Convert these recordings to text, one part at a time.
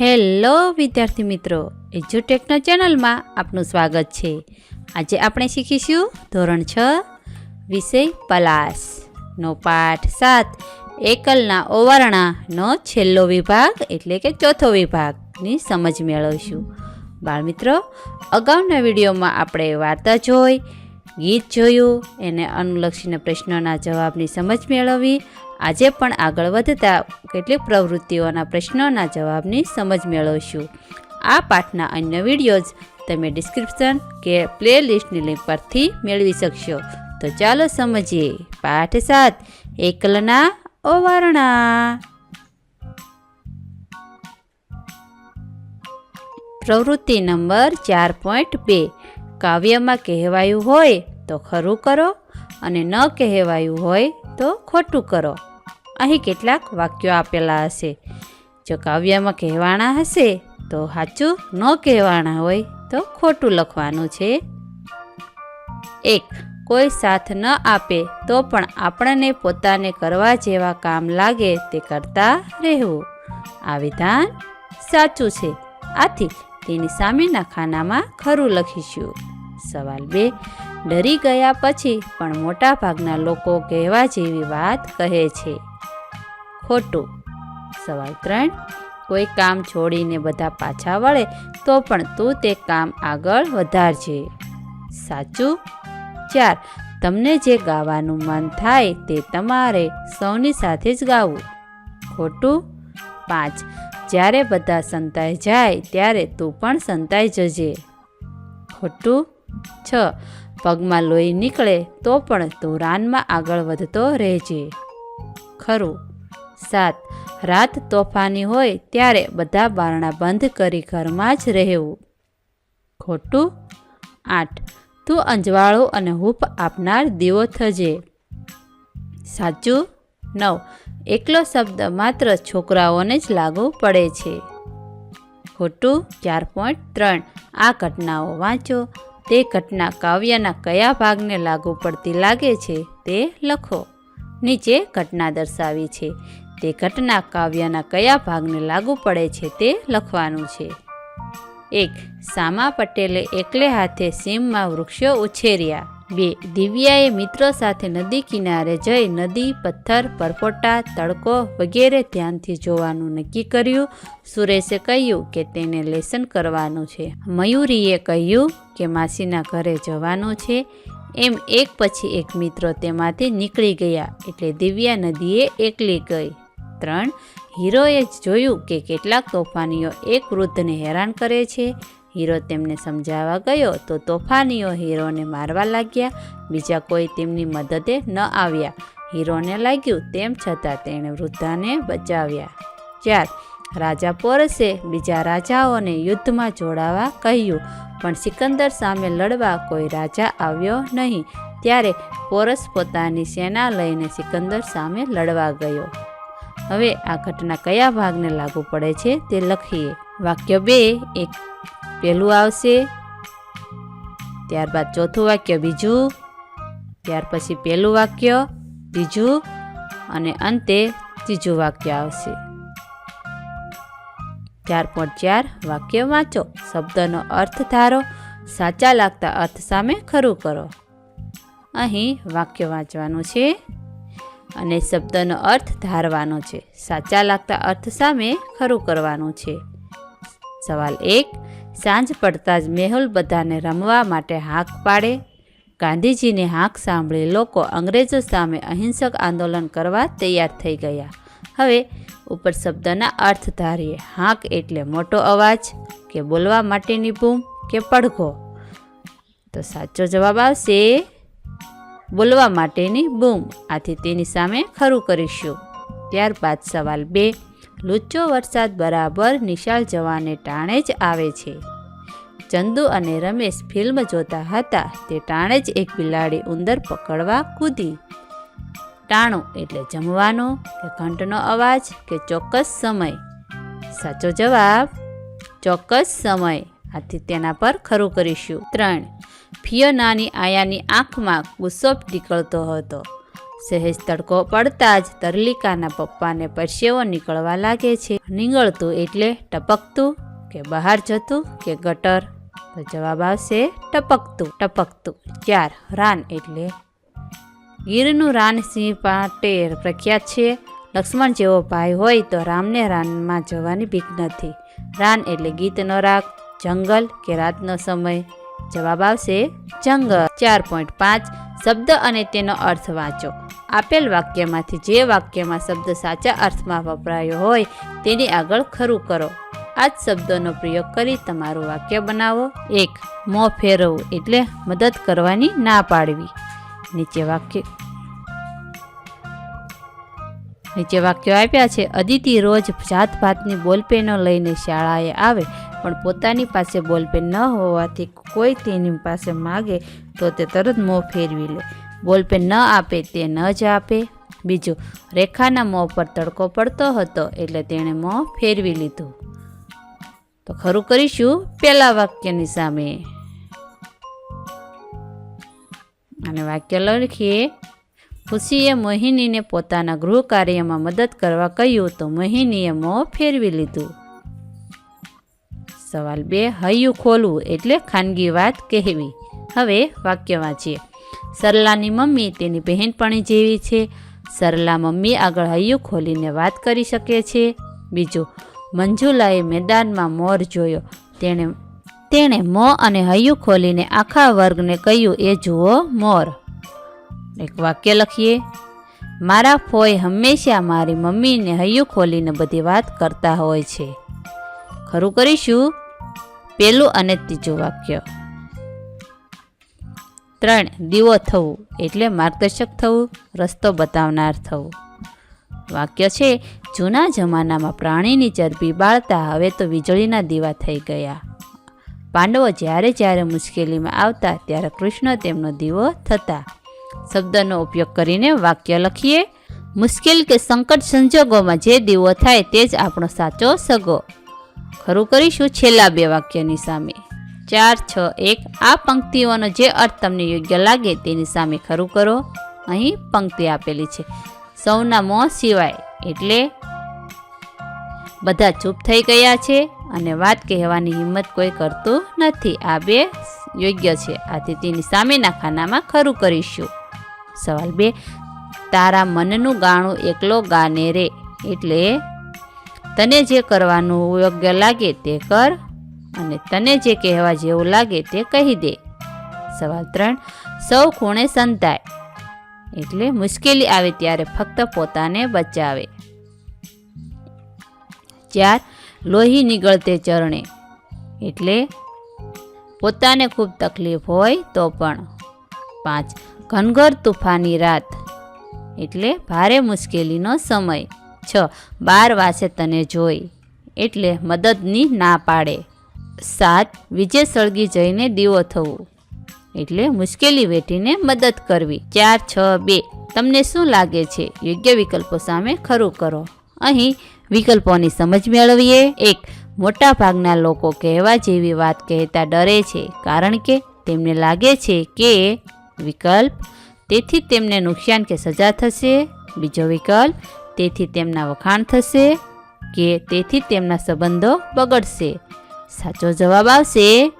Hello વિદ્યાર્થી મિત્રો, એજ્યુટેકના ચેનલમાં આપનું સ્વાગત છે. આજે આપણે શીખીશું ધોરણ છ, વિષય પલાસ. નો પાઠ સાત, એકલના ઓવારણાનો છેલ્લો વિભાગ એટલે કે ચોથો વિભાગની સમજ મેળવીશું. બાળમિત્રો અગાઉના વિડીયોમાં આપણે વાર્તા જોઈ, ગીત જોયું, એને અનુલક્ષીને પ્રશ્નોના જવાબની સમજ મેળવી આજે પણ આગળ વધતા કેટલીક પ્રવૃત્તિઓના પ્રશ્નોના જવાબની સમજ મેળવશું. આ પાઠના અન્ય વિડીયોઝ તમે ડિસ્ક્રિપ્શન કે પ્લેલિસ્ટની લિંક પરથી મેળવી શકશો. તો ચાલો સમજીએ. પાઠ સાત, એકલના ઓવારણા. પ્રવૃત્તિ નંબર ચાર પોઈન્ટ બે. કાવ્યમાં કહેવાયું હોય તો ખરું કરો અને ન કહેવાયું હોય તો ખોટું કરો. અહીં કેટલાક વાક્યો આપેલા હશે. જો કાવ્યમાં કહેવાના હશે, તો સાચું ન કહેવાના હોય, તો ખોટું લખવાનું છે. એક, કોઈ સાથ ન આપે, તો પણ આપણને પોતાને કરવા જેવા કામ લાગે, તે કરતા રહેવું. આ વિધાન સાચું છે. આથી તેની સામેના ખાનામાં ખરું લખીશું. સવાલ બે ડરી ગયા પછી પણ મોટા ભાગના લોકો કહેવા જેવી વાત કહે છે. ખોટું. સવાલ ત્રણ. કોઈ કામ છોડીને બધા પાછા વળે તો પણ તું તે કામ આગળ વધારજે. સાચું? ચાર. તમને જે ગાવાનું મન થાય તે તમારે સૌની સાથે જ ગાવું. ખોટું? પાંચ. જ્યારે બધા સંતાઈ જાય ત્યારે તું પણ સંતાઈ જજે. ખોટું? છ. પગમાં લોહી નીકળે તો પણ તું આગળ વધતો રહેજે. ખરું. સાત. રાત તોફાની હોય ત્યારે બધા બારણા બંધ કરી ઘરમાં જ રહેવું. ખોટું? આઠ. તું અંજવાળું અને હૂપ આપનાર દીવો થજે. સાચું? નવ. એકલો શબ્દ માત્ર છોકરાઓને જ લાગુ પડે છે. ખોટું? ચાર પોઈન્ટ ત્રણ. આ ઘટનાઓ વાંચો. તે ઘટના કાવ્યના કયા ભાગને લાગુ પડતી લાગે છે તે લખો. નીચે ઘટના દર્શાવી છે. તે ઘટના કાવ્યના કયા ભાગને લાગુ પડે છે તે લખવાનું છે. એક, સામા પટેલે એકલે હાથે સીમમાં વૃક્ષો ઉછેર્યા. બે દિવ્યાએ મિત્રો સાથે નદી કિનારે જઈ નદી, પથ્થર, પરપોટા, તડકો વગેરે ધ્યાનથી જોવાનું નક્કી કર્યું. સુરેશે કહ્યું કે તેને લેસન કરવાનું છે. મયુરીએ કહ્યું કે માસીના ઘરે જવાનું છે. એમ એક પછી એક મિત્રો તેમાંથી નીકળી ગયા એટલે દિવ્યા નદીએ એકલી ગઈ. ત્રણ, હીરોએ જ જોયું કે કેટલાક તોફાનીઓ એક વૃદ્ધને હેરાન કરે છે. હીરો તેમને સમજાવવા ગયો તો તોફાનીઓ હીરોને મારવા લાગ્યા. બીજા કોઈ તેમની મદદે ન આવ્યા. હીરોને લાગ્યું તેમ છતાં તેણે વૃદ્ધાને બચાવ્યા. ચાર, રાજા પોરસે બીજા રાજાઓને યુદ્ધમાં જોડાવા કહ્યું, પણ સિકંદર સામે લડવા કોઈ રાજા આવ્યો નહીં. ત્યારે પોરસ પોતાની સેના લઈને સિકંદર સામે લડવા ગયો. હવે આ ઘટના કયા ભાગને લાગુ પડે છે તે લખીએ. વાક્ય બે, એક પહેલું આવશે. ત્યારબાદ ચોથું વાક્ય બીજું. ત્યાર પછી પહેલું વાક્ય બીજું અને અંતે ત્રીજું વાક્ય આવશે. ચાર પોઈન્ટ ચાર વાક્ય વાંચો. શબ્દનો અર્થ ધારો. સાચા લાગતા અર્થ સામે ખરું કરો. અહીં વાક્ય વાંચવાનું છે. અને શબ્દનો અર્થ ધારવાનો છે. સાચા લાગતા અર્થ સામે ખરું કરવાનું છે. સવાલ એક. સાંજ પડતા જ મેહુલ બધાને રમવા માટે હાંક પાડે. ગાંધીજીની હાંક સાંભળી લોકો અંગ્રેજો સામે અહિંસક આંદોલન કરવા તૈયાર થઈ ગયા. હવે ઉપર શબ્દના અર્થ ધારીએ, હાંક એટલે મોટો અવાજ કે બોલવા માટેની બૂમ કે પડઘો? તો સાચો જવાબ આવશે, બોલવા માટેની બૂમ. આથી તેની સામે ખરું કરીશું. ત્યારબાદ સવાલ બે લુચ્ચો વરસાદ બરાબર નિશાળ જવાને ટાણે જ આવે છે. ચંદુ અને રમેશ ફિલ્મ જોતા હતા, તે ટાણે જ એક બિલાડી ઉંદર પકડવા કૂદી. ટાણું એટલે જમવાનો કે ઘંટનો અવાજ કે ચોક્કસ સમય? સાચો જવાબ, ચોક્કસ સમય. આથી તેના પર ખરું કરીશું. ત્રણ. ફિયોનાની આયાની આંખમાં ગુસ્સો નીકળતો હતો. સહેજ તડકો પડતા જ તરલિકાના પપ્પાને પરસેવો નીકળવા લાગે છે. નીકળતું એટલે ટપકતું કે બહાર જતું કે ગટર? તો જવાબ આવશે ટપકતું ટપકતું. ચાર રાન એટલે? ગીરનું રાન સિંહ માટે પ્રખ્યાત છે. લક્ષ્મણ જેવો ભાઈ હોય તો રામને રાનમાં જવાની બીક નથી. રાન એટલે ગીતનો રાગ જંગલ કે રાતનો સમય? જવાબ આવશે જંગલ. ચાર પોઈન્ટ પાંચ. શબ્દ અને તેનો અર્થ વાંચો. આપેલ વાક્યમાંથી જે વાક્યમાં શબ્દ સાચા અર્થમાં વપરાયો હોય તેની આગળ ખરું કરો. આ જ શબ્દોનો પ્રયોગ કરી તમારું વાક્ય બનાવો. એક, મોં ફેરવવું એટલે મદદ કરવાની ના પાડવી. નીચે વાક્ય નીચે વાક્યો આપ્યા છે. અદિતિ રોજ જાત ભાતની બોલપેનો લઈને શાળાએ આવે, પણ પોતાની પાસે બોલપેન ન હોવાથી કોઈ તેની પાસે માગે તો તે તરત મોં ફેરવી લે. બોલપેન ન આપે તે ન જ આપે. બીજું, રેખાના મોં પર તડકો પડતો હતો એટલે તેણે મોં ફેરવી લીધું. તો ખરું કરીશું પહેલા વાક્યની સામે. અને વાક્ય લખીએ. ખુશીએ મોહિનીને પોતાના ગૃહ કાર્યમાં મદદ કરવા કહ્યું તો મોહિનીએ મોં ફેરવી લીધું. સવાલ બે, હૈયું ખોલવું એટલે ખાનગી વાત કહેવી. હવે વાક્ય વાંચીએ. સરલાની મમ્મી તેની બહેનપણી જેવી છે. સરલા મમ્મી આગળ હૈયું ખોલીને વાત કરી શકે છે. બીજું, મંજુલાએ મેદાનમાં મોર જોયો. તેણે તેણે મોં અને હૈયું ખોલીને આખા વર્ગને કહ્યું, એ જુઓ મોર. એક વાક્ય લખીએ, મારા ફોય હંમેશા મારી મમ્મીને હૈયું ખોલીને બધી વાત કરતા હોય છે. ખરું કરીશું? પેલું અને ત્રીજું વાક્ય. ત્રણ દીવો થવું એટલે માર્ગદર્શક થવું, રસ્તો બતાવનાર થવું. વાક્ય છે, જૂના જમાનામાં પ્રાણીની ચરબી બાળતા હવે તો વીજળીના દીવા થઈ ગયા. પાંડવો જ્યારે જ્યારે મુશ્કેલીમાં આવતા ત્યારે કૃષ્ણ તેમનો દીવો થતા. શબ્દનો ઉપયોગ કરીને વાક્ય લખીએ, મુશ્કેલ કે સંકટ સંજોગોમાં જે દીવો થાય તે જ આપણો સાચો સગો. ખરું કરીશું છેલ્લા બે વાક્યની સામે. ચાર, છ, એક. આ પંક્તિઓનો જે અર્થ તમને યોગ્ય લાગે તેની સામે ખરું કરો. અહીં પંક્તિ આપેલી છે. સૌના મોં સિવાય એટલે બધા ચૂપ થઈ ગયા છે અને વાત કહેવાની હિંમત કોઈ કરતું નથી. આ બે યોગ્ય છે. આથી તેની સામેના ખાનામાં ખરું કરીશું. સવાલ બે. તારા મનનું ગાણું એકલો ગાને રે એટલે તને જે કરવાનું યોગ્ય લાગે તે કર. અને તને જે કહેવા જેવું લાગે તે કહી દે. સવાલ ત્રણ, સૌ ખૂણે સંતાય. એટલે મુશ્કેલી આવે ત્યારે ફક્ત પોતાને બચાવે. ચાર, લોહી નીકળતે ચરણે. એટલે પોતાને ખૂબ તકલીફ હોય તો પણ. પાંચ, ઘનઘર તુફાની રાત. એટલે ભારે મુશ્કેલીનો સમય. છ, બાર વાસે તને જોઈ. એટલે મદદની ના પાડે. સાત વિજય સળગી જઈને દીવો થવું. એટલે મુશ્કેલી વેઠીને મદદ કરવી. ચાર, છ, બે. તમને શું લાગે છે? યોગ્ય વિકલ્પો સામે ખરું કરો. અહીં વિકલ્પોની સમજ મેળવીએ. એક મોટા ભાગના લોકો કહેવા જેવી વાત કહેતા ડરે છે, કારણ કે તેમને લાગે છે કે વિકલ્પ તેથી તેમને નુકસાન કે સજા થશે. બીજો વિકલ્પ, તેથી તેમના વખાણ થશે કે તેથી તેમના સંબંધો બગડશે. સાચો જવાબ આવશે.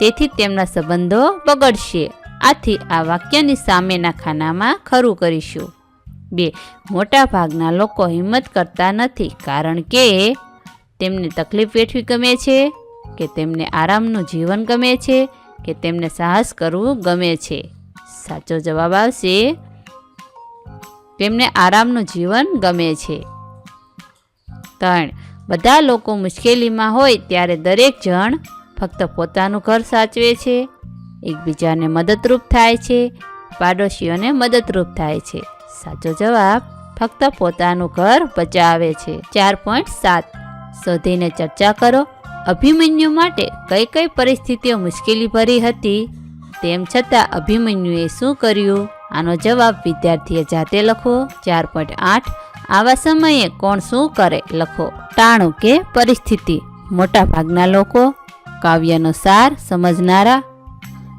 તેથી તેમના સંબંધો બગડશે. આથી આ વાક્યની સામેના ખાનામાં ખરું કરીશું. બે, મોટા ભાગના લોકો હિંમત કરતા નથી કારણ કે તેમને તકલીફ વેઠવી ગમે છે, કે તેમને આરામનું જીવન ગમે છે, કે તેમને સાહસ કરવું ગમે છે. સાચો જવાબ આવશે. તેમને આરામનું જીવન ગમે છે. ત્રણ બધા લોકો મુશ્કેલીમાં હોય ત્યારે દરેક જણ ફક્ત પોતાનું ઘર સાચવે છે. એકબીજાને મદદરૂપ થાય છે. પાડોશીઓને મદદરૂપ થાય છે. સાચો જવાબ ફક્ત પોતાનું ઘર બચાવે છે. ચાર પોઈન્ટ સાત. શોધીને ચર્ચા કરો. અભિમન્યુ માટે કઈ કઈ પરિસ્થિતિઓ મુશ્કેલી ભરી હતી? તેમ છતાં અભિમન્યુએ શું કર્યું? આનો જવાબ વિદ્યાર્થીએ જાતે લખો. ચાર પોઈન્ટ આઠ. આવા સમયે કોણ શું કરે લખો. ટાણું કે પરિસ્થિતિ. મોટા ભાગના લોકો કાવ્યનો સાર સમજનારા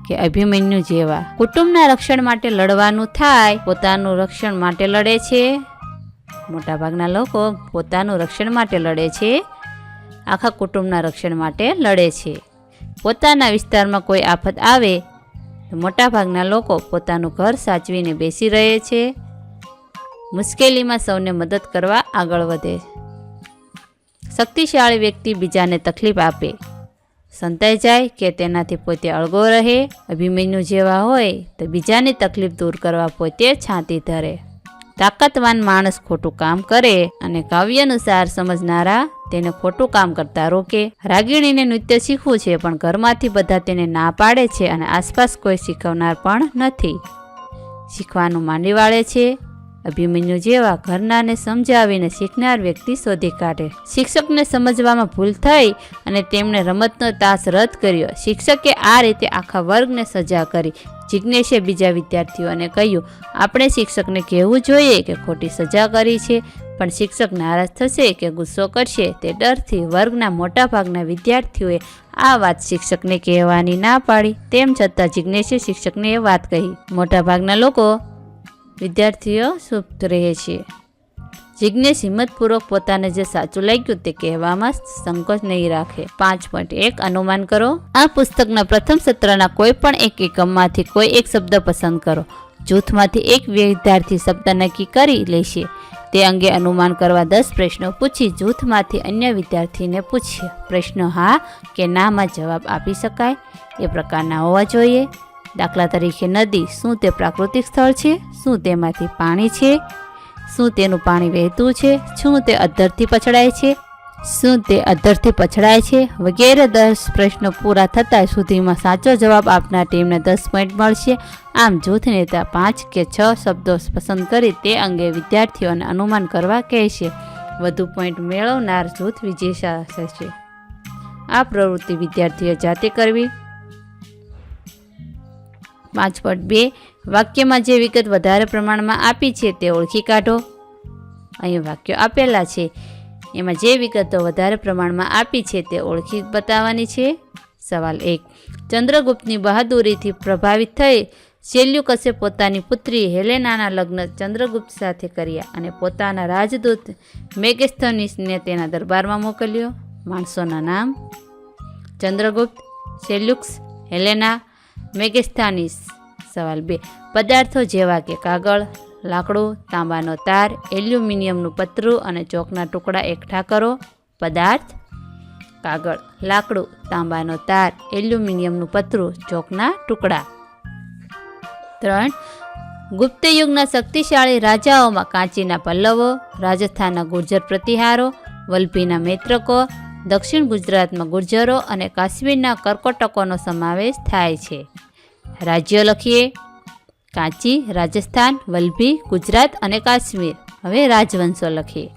કે અભિમન્યુ જેવા. કુટુંબના રક્ષણ માટે લડવાનું થાય, પોતાનું રક્ષણ માટે લડે છે. મોટાભાગના લોકો પોતાનું રક્ષણ માટે લડે છે. આખા કુટુંબના રક્ષણ માટે લડે છે. પોતાના વિસ્તારમાં કોઈ આફત આવે, તો મોટાભાગના લોકો પોતાનું ઘર સાચવીને બેસી રહે છે. મુશ્કેલીમાં સૌને મદદ કરવા આગળ વધે. શક્તિશાળી વ્યક્તિ બીજાને તકલીફ આપે. સંતાઈ જાય કે તેનાથી પોતે અળગો રહે, અભિમન્યુ જેવા હોય તો બીજાની તકલીફ દૂર કરવા પોતે છાતી ધરે. તાકાતવાન માણસ ખોટું કામ કરે અને કાવ્ય અનુસાર સમજનારા તેને ખોટું કામ કરતા રોકે. રાગીણીને નૃત્ય શીખવું છે પણ ઘરમાંથી બધા તેને ના પાડે છે અને આસપાસ કોઈ શીખવનાર પણ નથી. શીખવાનું માંડી વાળે છે. અભિમન્યુ જેવા ઘરનાને સમજાવીને શીખનાર વ્યક્તિ શોધી કાઢે. શિક્ષકને સમજવામાં ભૂલ થઈ અને તેમણે રમતનો તાસ રદ કર્યો. શિક્ષકે આ રીતે આખા વર્ગને સજા કરી. જિજ્ઞેશે બીજા વિદ્યાર્થીઓને કહ્યું, આપણે શિક્ષકને કહેવું જોઈએ કે ખોટી સજા કરી છે, પણ શિક્ષક નારાજ થશે કે ગુસ્સો કરશે તે ડરથી વર્ગના મોટાભાગના વિદ્યાર્થીઓએ આ વાત શિક્ષકને કહેવાની ના પાડી. તેમ છતાં જિજ્ઞેશે શિક્ષકને એ વાત કહી. મોટાભાગના લોકો વિદ્યાર્થીઓ સુપ્ત રહે છે. જિજ્ઞેશ હિંમતપૂર્વક પોતાને જે સાચું લાગ્યું તે કહેવામાં સંકોચ નહીં રાખે. પાંચ પોઈન્ટ એક, અનુમાન કરો. આ પુસ્તકના પ્રથમ સત્રના કોઈ પણ એક એકમમાંથી કોઈ એક શબ્દ પસંદ કરો. જૂથમાંથી એક વિદ્યાર્થી શબ્દ નક્કી કરી લેશે. તે અંગે અનુમાન કરવા દસ પ્રશ્નો પૂછી જૂથમાંથી અન્ય વિદ્યાર્થીને પૂછીએ પ્રશ્નો હા કે નામાં જવાબ આપી શકાય. એ પ્રકારના હોવા જોઈએ. દાખલા તરીકે નદી શું તે પ્રાકૃતિક સ્થળ છે? શું તેમાંથી પાણી છે? શું તેનું પાણી વહેતું છે? શું તે અધ્ધરથી પછડાય છે? શું તે અધ્ધરથી પછડાય છે? વગેરે દસ પ્રશ્નો પૂરા થતાં સુધીમાં સાચો જવાબ આપનાર ટીમને દસ પોઈન્ટ મળશે. આમ જૂથ નેતા પાંચ કે છ શબ્દો પસંદ કરી તે અંગે વિદ્યાર્થીઓને અનુમાન કરવા કહેશે. વધુ પોઈન્ટ મેળવનાર જૂથ વિજેતા થશે આ પ્રવૃત્તિ વિદ્યાર્થીઓ જાતે કરવી પાંચ પોઈન્ટ બે વાક્યમાં જે વિગત વધારે પ્રમાણમાં આપી છે તે ઓળખી કાઢો. અહીં વાક્યો આપેલા છે. એમાં જે વિગતો વધારે પ્રમાણમાં આપી છે તે ઓળખી બતાવવાની છે. સવાલ એક. ચંદ્રગુપ્તની બહાદુરીથી પ્રભાવિત થઈ સેલ્યુકસે પોતાની પુત્રી હેલેનાના લગ્ન ચંદ્રગુપ્ત સાથે કર્યા અને પોતાના રાજદૂત મેગેસ્થનીસને તેના દરબારમાં મોકલ્યો? માણસોના નામ? ચંદ્રગુપ્ત સેલ્યુક્સ હેલેના મેગેસ્થાનીસ સવાલ બે. પદાર્થો જેવા કે કાગળ, લાકડું, તાંબાનો તાર, એલ્યુમિનિયમનું પતરું અને ચોકના ટુકડા એકઠા કરો. પદાર્થ, કાગળ, લાકડું, તાંબાનો તાર, એલ્યુમિનિયમનું પતરું, ચોકના ટુકડા. ત્રણ. ગુપ્ત યુગના શક્તિશાળી રાજાઓમાં કાંચીના પલ્લવો, રાજસ્થાનના ગુર્જર પ્રતિહારો, વલભીના મૈત્રકો દક્ષિણ ગુજરાતમાં ગુર્જરો અને કાશ્મીરના કર્કોટકોનો સમાવેશ થાય છે. રાજ્યો લખીએ, કાંચી, રાજસ્થાન, વલભી, ગુજરાત અને કાશ્મીર. હવે રાજવંશો લખીએ.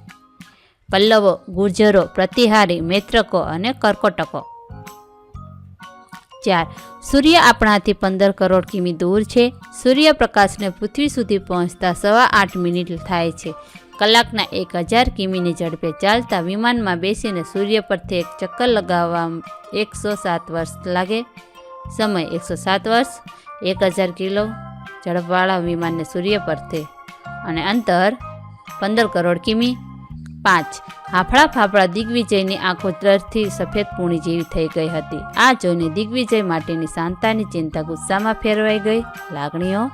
પલ્લવો, ગુર્જરો, પ્રતિહારી, મૈત્રકો અને કર્કોટકો. ચાર, સૂર્ય આપણાથી પંદર કરોડ કિમી દૂર છે. સૂર્યપ્રકાશને પૃથ્વી સુધી પહોંચતા સવા આઠ મિનિટ થાય છે. કલાકના એક હજાર કિમીની ઝડપે ચાલતા વિમાનમાં બેસીને સૂર્ય પરથી એક ચક્કર લગાવવા એકસો સાત વર્ષ લાગે. સમય એકસો સાત વર્ષ, એક હજાર કિલો ઝડપવાળા વિમાનને સૂર્ય પરથી. અને અંતર પંદર કરોડ કિમી. પાંચ હાફળા ફાફડા દિગ્વિજયની આંખો દરથી સફેદ પૂણી જેવી થઈ ગઈ હતી. આ જોઈને દિગ્વિજય માટેની શાંતાની ચિંતા ગુસ્સામાં ફેરવાઈ ગઈ. લાગણીઓ?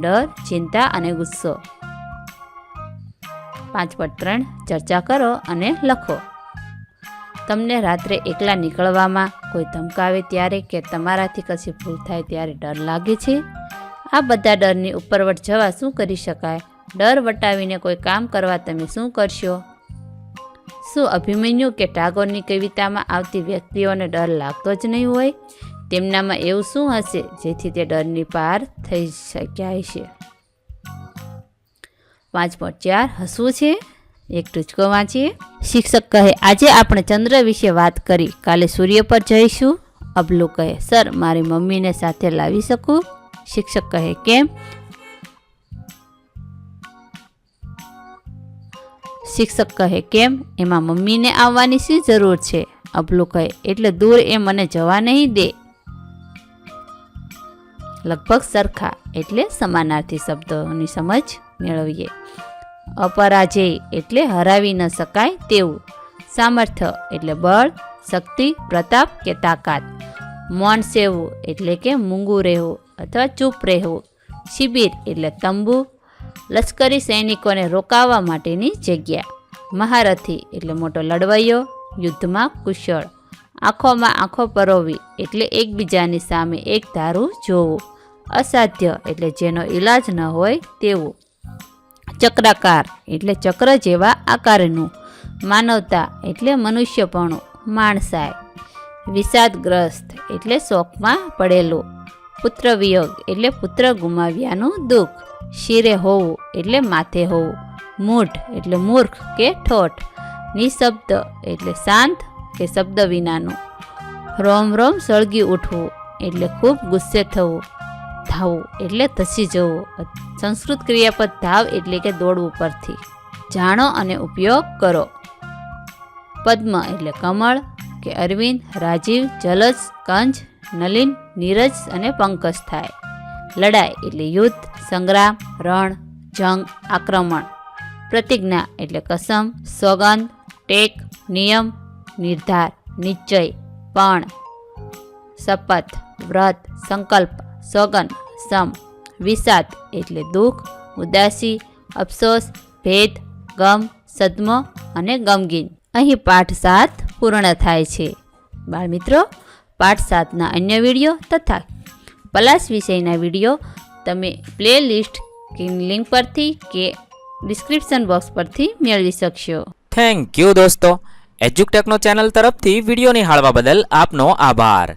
ડર, ચિંતા અને ગુસ્સો. પાંચ પર ત્રણ ચર્ચા કરો અને લખો. તમને રાત્રે એકલા નીકળવામાં કોઈ ધમકાવે ત્યારે કે તમારાથી કશી ભૂલ થાય ત્યારે ડર લાગે છે? આ બધા ડરની ઉપરવટ જવા શું કરી શકાય? ડર વટાવીને કોઈ કામ કરવા તમે શું કરશો? શું અભિમન્યુ કે ટાગોરની કવિતામાં આવતી વ્યક્તિઓને ડર લાગતો જ નહીં હોય? તેમનામાં એવું શું હશે જેથી તે ડરની પાર થઈ શક્યા છે પાંચ પોઈન્ટ ચાર હસવું છે, એક ટૂચકો વાંચીએ. શિક્ષક કહે, આજે આપણે ચંદ્ર વિશે વાત કરી. કાલે સૂર્ય પર જઈશું. અબલુ કહે, સર, મારી મમ્મીને સાથે લાવી શકું? શિક્ષક કહે, કેમ? શિક્ષક કહે, કેમ? એમાં મમ્મીને આવવાની શી જરૂર છે? અબલુ કહે, એટલે દૂર એ મને જવા નહીં દે. લગભગ સરખા એટલે સમાનાર્થી શબ્દોની સમજ મેળવીએ. અપરાજેય એટલે હરાવી ન શકાય તેવું. સામર્થ્ય એટલે બળ, શક્તિ, પ્રતાપ કે તાકાત. મૌન સેવવું એટલે કે મૂંગું રહેવું અથવા ચૂપ રહેવું. શિબિર એટલે તંબુ. લશ્કરી સૈનિકોને રોકાવા માટેની જગ્યા. મહારથી એટલે મોટો લડવૈયો, યુદ્ધમાં કુશળ. આંખોમાં આંખો પરોવી એટલે એકબીજાની સામે એક ધારું જોવું. અસાધ્ય એટલે જેનો ઈલાજ ન હોય તેવું. ચક્રાકાર એટલે ચક્ર જેવા આકારનું. માનવતા એટલે મનુષ્યપણું, માણસાય. વિષાદગ્રસ્ત એટલે શોકમાં પડેલું. પુત્ર વિયોગ એટલે પુત્ર ગુમાવ્યાનું દુઃખ. શિરે હોવું એટલે માથે હોવું. મૂઢ એટલે મૂર્ખ કે ઠોઠ. નિશબ્દ એટલે શાંત કે શબ્દ વિનાનું. રોમ રોમ સળગી ઉઠવું એટલે ખૂબ ગુસ્સે થવું. ધાવવું એટલે ધસી જવું. સંસ્કૃત ક્રિયાપદ ધાવ એટલે કે દોડવું પરથી જાણો અને ઉપયોગ કરો. પદ્મ એટલે કમળ, કે અરવિંદ, રાજીવ જલજ કંજ, નલિન, નીરજ અને પંકજ થાય. લડાઈ એટલે યુદ્ધ, સંગ્રામ, રણ, જંગ, આક્રમણ. પ્રતિજ્ઞા એટલે કસમ, સોગંદ, ટેક, નિયમ, નિર્ધાર, નિશ્ચય, પણ. શપથ, વ્રત, સંકલ્પ. સોગન, સમ, વિષાદ એટલે દુઃખ, ઉદાસી, અફસોસ, ભેદ, ગમ, સદમો અને ગમગીન. અહીં પાઠ સાત પૂર્ણ થાય છે. બાળમિત્રો, પાઠ સાતના અન્ય વીડિયો તથા પલાસ વિષયના વીડિયો તમે પ્લે લિસ્ટ લિંક પરથી કે ડિસ્ક્રિપ્શન બોક્સ પરથી મેળવી શકશો. થેન્ક યુ દોસ્તો. એજ્યુકટેકનો ચેનલ તરફથી વીડિયો નિહાળવા બદલ આપનો આભાર.